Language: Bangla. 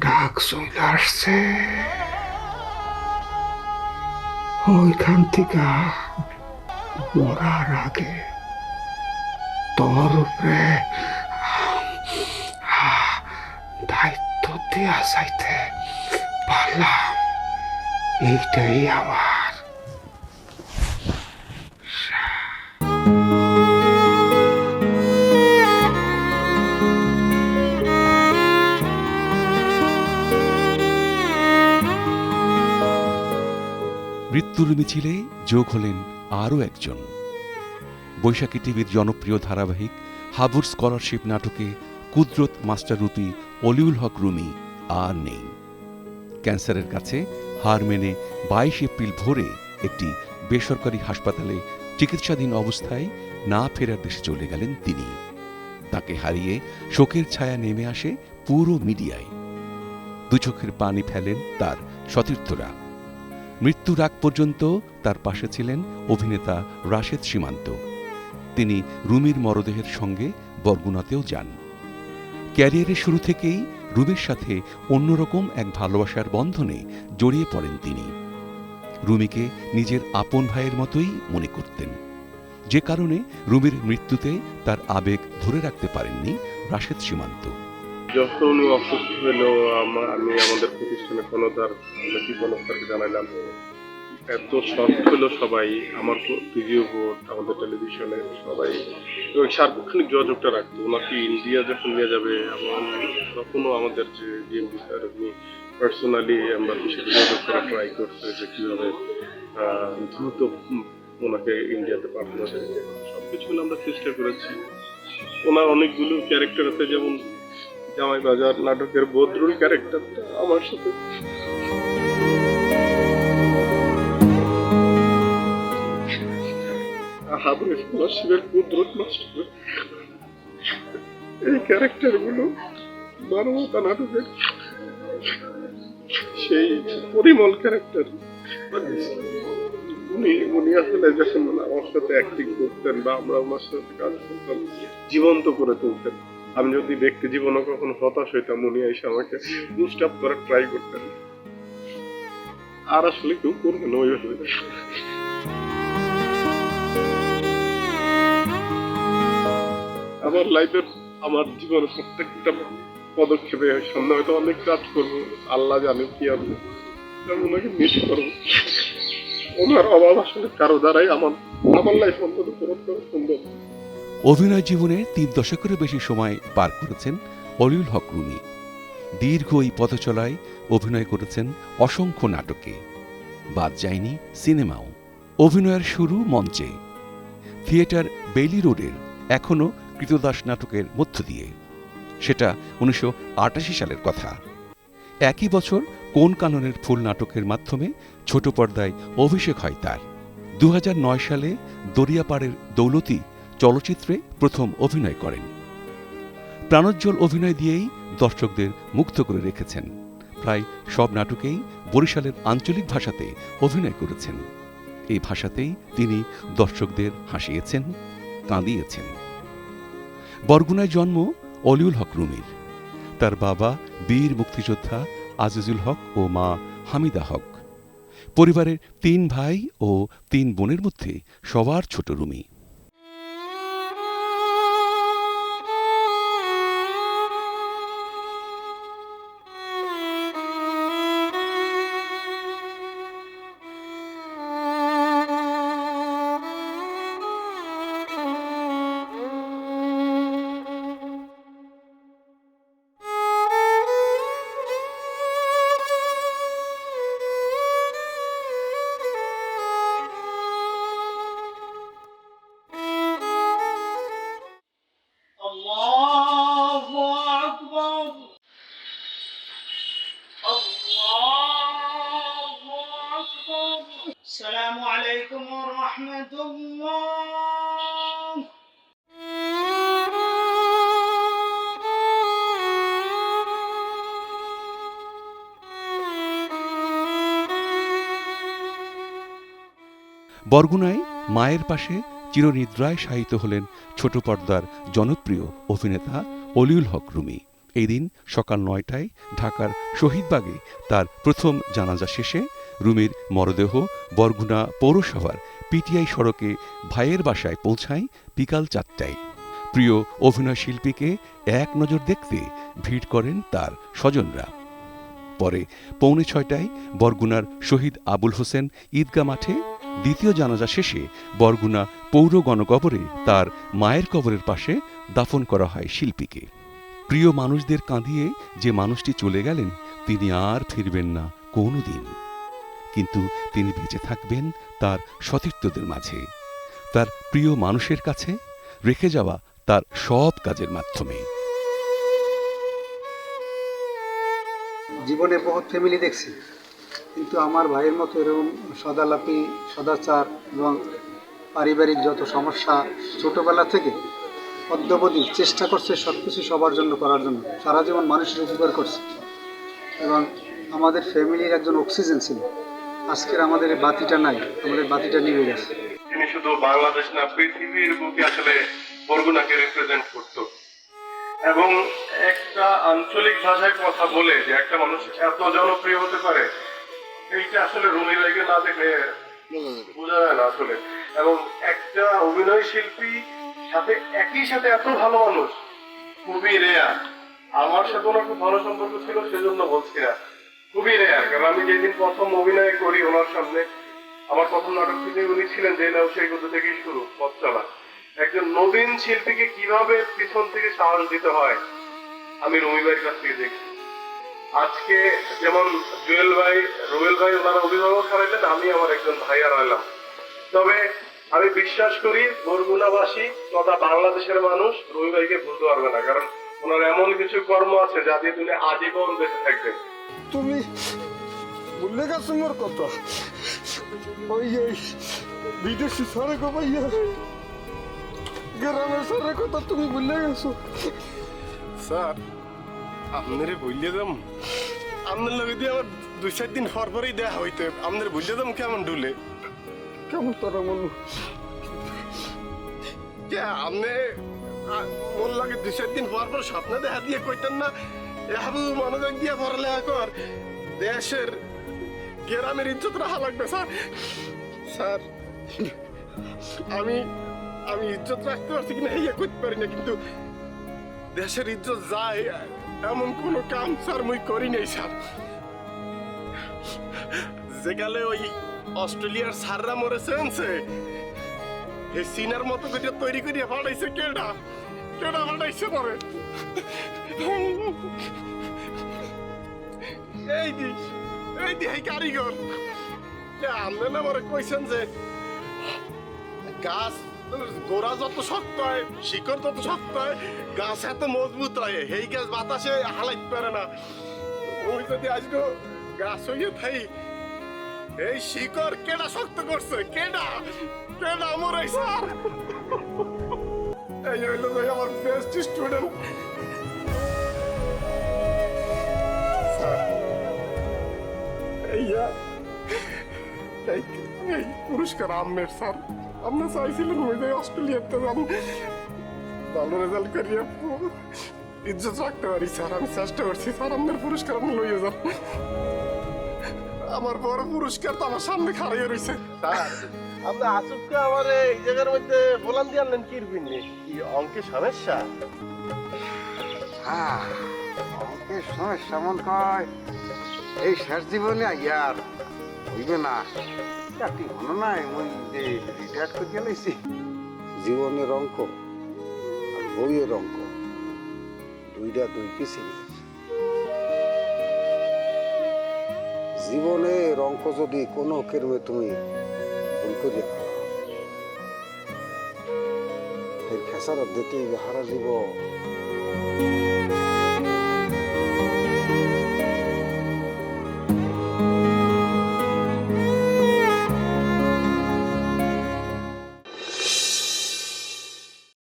ডাক চলে আসছে। ওইখান থেকে মরার আগে তোর উপরে দায়িত্ব দেওয়া যাইতে পারলাম। এইটাই আমার মৃত্যুর মিছিলে যোগ হলেন আরও একজন। বৈশাখী টিভির জনপ্রিয় ধারাবাহিক হাবুর স্কলারশিপ নাটকে কুদরত মাস্টাররূপী অলিউল হক রুমি আর নেই। ক্যান্সারের কাছে হার মেনে বাইশ এপ্রিল ভোরে একটি বেসরকারি হাসপাতালে চিকিৎসাধীন অবস্থায় না ফেরার দেশে চলে গেলেন তিনি। তাকে হারিয়ে শোকের ছায়া নেমে আসে পুরো মিডিয়ায়। দু চোখের পানি ফেলেন তার সতীর্থরা। মৃত্যুর আগ পর্যন্ত তার পাশে ছিলেন অভিনেতা রাশেদ সীমান্ত। তিনি রুমির মরদেহের সঙ্গে বরগুনাতেও যান। ক্যারিয়ারের শুরু থেকেই রুমির সাথে অন্যরকম এক ভালোবাসার বন্ধনে জড়িয়ে পড়েন তিনি। রুমিকে নিজের আপন ভাইয়ের মতোই মনে করতেন। যে কারণে রুমির মৃত্যুতে তার আবেগ ধরে রাখতে পারেননি রাশেদ সীমান্ত। যখন উনি অসুস্থ হলো, আমি আমাদের প্রতিষ্ঠানে কোনো তার কি কনস্টারকে জানাইলাম? এত শখ হলো সবাই, আমার টিভিও বোর্ড, আমাদের টেলিভিশনে সবাই। এবং সার্বক্ষণিক যোগাযোগটা রাখতো। ওনাকে ইন্ডিয়া যখন নিয়ে যাবে এবং তখনও আমাদের যে ডিএমপি স্যার উনি পার্সোনালি আমরা সাথে যোগাযোগ করা ট্রাই করছে যে কীভাবে দ্রুত ওনাকে ইন্ডিয়াতে পাঠানো যায়। সব কিছু আমরা চেষ্টা করেছি। ওনার অনেকগুলো ক্যারেক্টার আছে, যেমন জামাই বাজার নাটকের বদরুল ক্যারেক্টারটা আমার সাথে। স্কলারশিপের কুদরত এই মানবতা নাটকের সেই পরিমল ক্যারেক্টার উনি উনি আসলে যখন আমার সাথে অ্যাক্টিং করতেন বা আমরা ওনার সাথে কাজ করতাম, জীবন্ত করে তুলতেন। আমি যদি ব্যক্তি জীবনে কখনো হতাশ হইতাম, উনি এসে আমাকে বুস্ট আপ করার ট্রাই করতেন। আর আসলে কেউ করবে না ওইভাবে। আমার লাইফের আমার জীবনের প্রত্যেকটা পদক্ষেপে সামনে হয়তো অনেক কাজ করব, আল্লাহ জানে কি আমি। ওনাকে মিস করব। ওনার অভাব আসলে কারও দ্বারাই আমার আমার লাইফ অন্তত পূরণ করা সম্ভব। অভিনয় জীবনে তিন দশকেরও বেশি সময় পার করেছেন অলিউল হক রুমি। দীর্ঘ এই পথচলায় অভিনয় করেছেন অসংখ্য নাটকে। বাদ যায়নি সিনেমাও। অভিনয়ের শুরু মঞ্চে। থিয়েটার বেলি রোডের এখনও কৃতদাস নাটকের মধ্য দিয়ে। সেটা উনিশশো আটাশি সালের কথা। একই বছর কোন কাননের ফুল নাটকের মাধ্যমে ছোট পর্দায় অভিষেক হয় তার। দু হাজার নয় সালে দরিয়াপাড়ের দৌলতী চলচ্চিত্রে প্রথম অভিনয় করেন। প্রাণোজ্জ্বল অভিনয় দিয়েই দর্শকদের মুগ্ধ করে রেখেছেন। প্রায় সব নাটকেই বরিশালের আঞ্চলিক ভাষাতে অভিনয় করেছেন। এই ভাষাতেই তিনি দর্শকদের হাসিয়েছেন, কাঁদিয়েছেন। বরগুনায় জন্ম অলিউল হক রুমির। তার বাবা বীর মুক্তিযোদ্ধা আজিজুল হক ও মা হামিদা হক। পরিবারের তিন ভাই ও তিন বোনের মধ্যে সবার ছোট রুমি। عليكم ورحمة الله বরগুনায় মায়ের পাশে চিরনিদ্রায় শায়িত হলেন ছোট পর্দার জনপ্রিয় অভিনেতা অলিউল হক রুমি এই দিন সকাল নয়টায় ঢাকার শহীদবাগে তার প্রথম জানাজা শেষে রুমির মরদেহ বরগুনা পৌরসভার পিটিআই সড়কে ভাইয়ের বাসায় পৌঁছায় বিকাল চারটায়। প্রিয় অভিনয় শিল্পীকে এক নজর দেখতে ভিড় করেন তার স্বজনরা। পরে পৌনে ছয়টায় বরগুনার শহীদ আবুল হোসেন ঈদগা মাঠে দ্বিতীয় জানাজা শেষে বরগুনা পৌর গণকবরে তার মায়ের কবরের পাশে দাফন করা হয় শিল্পীকে। প্রিয় মানুষদের কাঁদিয়ে যে মানুষটি চলে গেলেন, তিনি আর ফিরবেন না কোনো দিন কিন্তু তিনি বেঁচে থাকবেন তার সতীর্থদের মাঝে। তার প্রিয় মানুষের কাছে রেখে যাওয়া তার সব কাজের মাধ্যমে। জীবনে বহুত ফ্যামিলি দেখছি, কিন্তু আমার ভাইয়ের মতো এরকম সদালাপি, সদাচার এবং পারিবারিক যত সমস্যা ছোটবেলা থেকে অদ্যবধি চেষ্টা করছে সব কিছু সবার জন্য করার জন্য। সারা জীবন মানুষের উপকার করছে। এবং আমাদের ফ্যামিলির একজন অক্সিজেন ছিল। আজকের আমাদের বাতিটা নাই, আমাদের বাতিটা নিভে গেছে। তিনি শুধু বাংলাদেশ না, পৃথিবীর বুকে আসলে বরগুনাকে রিপ্রেজেন্ট করত। এবং একটা আঞ্চলিক ভাষায় কথা বলে যে একটা মানুষ এত জনপ্রিয় হতে পারে, এইটা আসলে রুমি ভাইকে না দেখে বোঝা যায় না আসলে। এবং একটা অভিনয় শিল্পী সাথে একই সাথে এত ভালো মানুষ, খুবই রেয়ার আমার সাথে ওনার খুব ভালো সম্পর্ক ছিল, সেজন্য বলছি না। খুবই রেয়ার কারণ আমি যেদিন প্রথম অভিনয় করি, ওনার সামনে, আমার প্রথম নাটক থেকে উনি ছিলেন, যে নাও সেই কথা থেকেই শুরু, পথ চলা। একজন নবীন শিল্পীকে কীভাবে পিছন থেকে সাহস দিতে হয়, আমি রমি ভাইয়ের কাছ থেকে দেখি। আজকে যেমন জুয়েল ভাই রুয়েল ভাই, ওনারা অভিভাবক হারাইলেন আমি আমার একজন ভাই হারাইলাম তবে আমি বিশ্বাস করি, বরগুনাবাসী তথা বাংলাদেশের মানুষ রবি ভাইকে ভুলতে পারবে না, কারণ ওনার এমন কিছু কর্ম আছে যা দিয়ে তিনি আজীবন বেঁচে থাকবেন। তুমি ভুলে গেছো মোর কথা। ওই এই বিদেশি সারে গো ভাইয়া। গ্রামের সারে কথা তুমি ভুলে গেছো। স্যার আপনারে ভুলিয়ে যাম। আপনার লগে দিয়ে আমার দুই চার দিন পর পরই দেয়া হইতে। আপনার ভুলিয়ে যাম কেমন ডুলে? কেমন তারা মনু আপনি মোর লাগে দুই চার দিন পর পর স্বপ্ন দেখা দিয়ে কইতেন না এহাবু মনোযোগ দিয়ে পড়ালেখা কর দেশের গ্রামের ইজ্জত রাখা লাগবে, স্যার। স্যার, আমি আমি ইজ্জত রাখতে পারছি কিনা ইয়ে করতে পারি না, কিন্তু দেশের ইজ্জত যায়, এমন কোনো কাম স্যার মুই করি নাই, স্যার। যেকালে ওই অস্ট্রেলিয়ার স্যাররা মরেছেন সে এই সিনার মতো করে তৈরি করিয়া পাঠাইছে, কেডা? কেডা পাঠাইছে পরে? এই দি এই দি কারিগর। আপনি না মরে কইছেন যে, গাছ গোড়া যত শক্ত হয়, শিকড় তত শক্ত হয়, গাছ এত মজবুত হয় এই গাছ বাতাসে হালাইতে পারে না। ওই যদি আজকে গাছ হইয়ে থাই, এই শিকড় কেডা শক্ত করছে? কেডা? কেডা এই স্যার? এই হইল আমার বেস্ট স্টুডেন্ট এই এই পুরস্কার আমের স্যার। আপনি চাইছিলেন ওই যে অস্ট্রেলিয়াতে যান ভালো রেজাল্ট করিয়া ইজ্জত রাখতে পারি স্যার। আমি চেষ্টা করছি স্যার আপনার পুরস্কার আপনি লইয়ে যান আমার বড় পুরস্কার তো আমার সামনে খাড়াইয়া রয়েছে আপনি আসুককে আমার এই জায়গার মধ্যে বলান দিয়ে আনলেন কি বিননি কি অঙ্কে সমস্যা? হ্যাঁ অঙ্কের সমস্যা মন কয় এই শেষ জীবনে ইয়ার হইবে না? চাকরি হলো নাই মুই যে রিটায়ার করে গেলেছি জীবনের অঙ্ক আর বইয়ের অঙ্ক। দুইটা দুই কিছু জীবনের অঙ্ক যদি কোনো কেরমে তুমি ভুল করিয়া এই খেসারত দিতেই হারা জীবন।